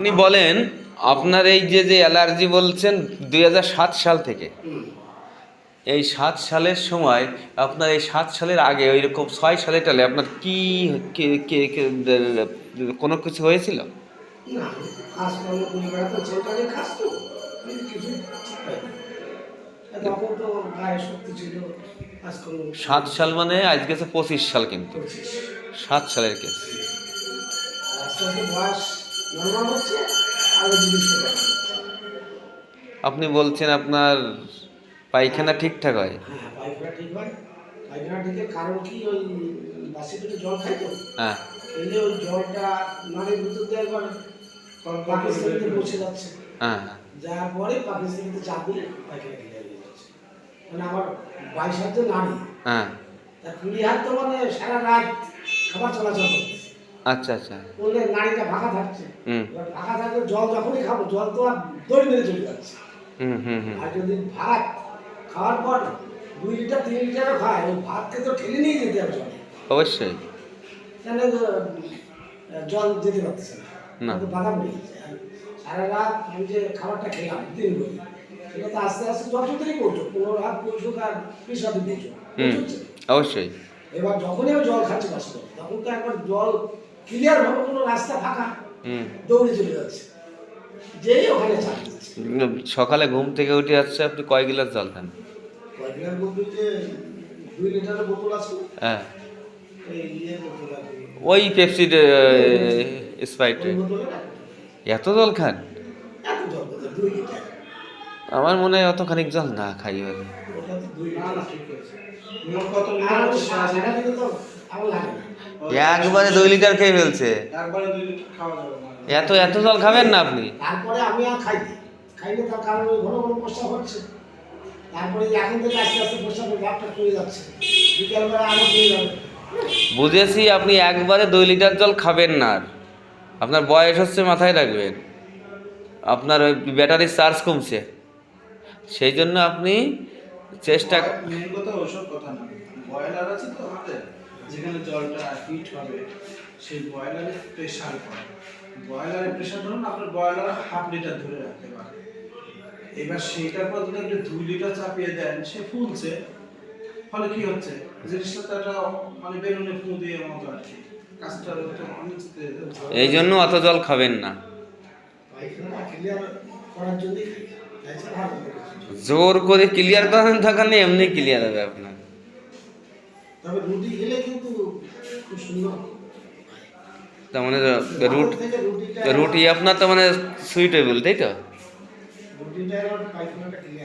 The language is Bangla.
আপনি বলেন আপনার এই যে যে অ্যালার্জি বলছেন দু হাজার সাত সাল থেকে এই সাত সালের সময় আপনার এই সাত সালের আগে ওই রকম ছয় সালে টালে আপনার কি কোনো কিছু হয়েছিল? সাত সাল মানে আজ গেছে পঁচিশ সাল কিন্তু। সাত সালের কেস নর্মাল হচ্ছে আরও জিনিসটা দেখা আপনি বলছেন আপনার পায়খানা ঠিকঠাক হয়? হ্যাঁ পায়খানা ঠিক হয়। পায়খানা ঠিকের কারণ কি ওই বাসি পেটে জল খাই তো? হ্যাঁ। খেলে ওই জলটা নাড়ির ভিতর দিয়ে একবার পাকিস্তানিতে পৌঁছে যাচ্ছে। হ্যাঁ হ্যাঁ। যাওয়ার পরে পাকিস্তানিতে চাপ দিলে পায়খানা ক্লিয়ার হয়ে যাচ্ছে। মানে আমার বাইশ তো নাড়ি হ্যাঁ। তা কুড়ি হাত তো মানে সারা রাত খাবার চলাচল করতেছে আচ্ছা আচ্ছা। করলে নাড়িটা ফাঁকা থাকছে। ফাঁকা থাকলে জল যখনই খাব জল তো আর দড়ি মেরে চলে যাচ্ছে। হুম হুম হুম। আর যদি ভাত খাওয়ার পর দুই লিটার তিন লিটারও খায় ওই ভাতকে তো ঠেলে নিয়ে যেতে হবে জলে। অবশ্যই। আহ, জল যেতে পারতেছে না। না। না বাধা পড়ে গেছে। সারা রাত আমি যে খাবারটা খেলাম দিন ভরি সেটা তো আস্তে আস্তে যতদিনই পৌঁছো পনেরো হাত পৌঁছুক আর বিশ হাতে পৌঁছো হুম অবশ্যই। এবার যখনই আমি জল খাচ্ছি বাসে তখন তো একবার জল ক্লিয়ার ভাবে কোনো রাস্তা ফাঁকা। হুম। দৌড়ে চলে যাচ্ছে। যেই ওখানে সকালে ঘুম থেকে উঠে যাচ্ছে আপনি কয় গিলাস জল খান? কয়েকদিনের মধ্যে যে দুই লিটারের বোতল আছে। হ্যাঁ। ইয়ে। ওই পেপসি স্প্রাইট এত জল খান? এত জল দুই লিটার। আমার মনে হয় অত খানিক জল না খাই না একবারে দুই লিটার খেয়ে ফেলছে। এত এত জল খাবেন না আপনি। তারপরে আমি আর খাই না। খাই না তার কারণ ওই ঘন ঘন প্রস্রাব হচ্ছে। তারপরে এখন থেকে আস্তে আস্তে ভাবটা কমে যাচ্ছে। বিকেলবেলা আরও যাবে। বুঝেছি আপনি একবারে দুই লিটার জল খাবেন না আর। আপনার বয়স হচ্ছে মাথায় রাখবেন। আপনার ওই ব্যাটারির চার্জ কমছে। সেই জন্য আপনি চেষ্টা মেন কথা ওসব কথা না। বয়লার আছে তো আমাদের যেখানে জলটা হিট হবে সেই বয়লারে প্রেশার পড়ে বয়লারে প্রেশার ধরুন আপনার বয়লার হাফ লিটার ধরে রাখতে পারে। এবার সেইটার পর যদি আপনি দুই লিটার চাপিয়ে দেন সে ফুলছে। ফলে কি হচ্ছে? জিনিসটা তো একটা মানে বেলুনে ফু দিয়ে মতো আর কি। এই জন্য অত জল খাবেন না। করার জন্যই খাই তাছাড়া আর কোনো কিছু না। জোর করে ক্লিয়ার করেন থাকেন এমনি ক্লিয়ার হবে আপনার তবে রুটি খেলে কিন্তু খুব সুন্দর তার মানে রুট থেকে রুটিটা রুটি আপনার তো মানে সুইটেবল তাই তো রুটিটা এবার পায়খানাটা ক্লিয়ার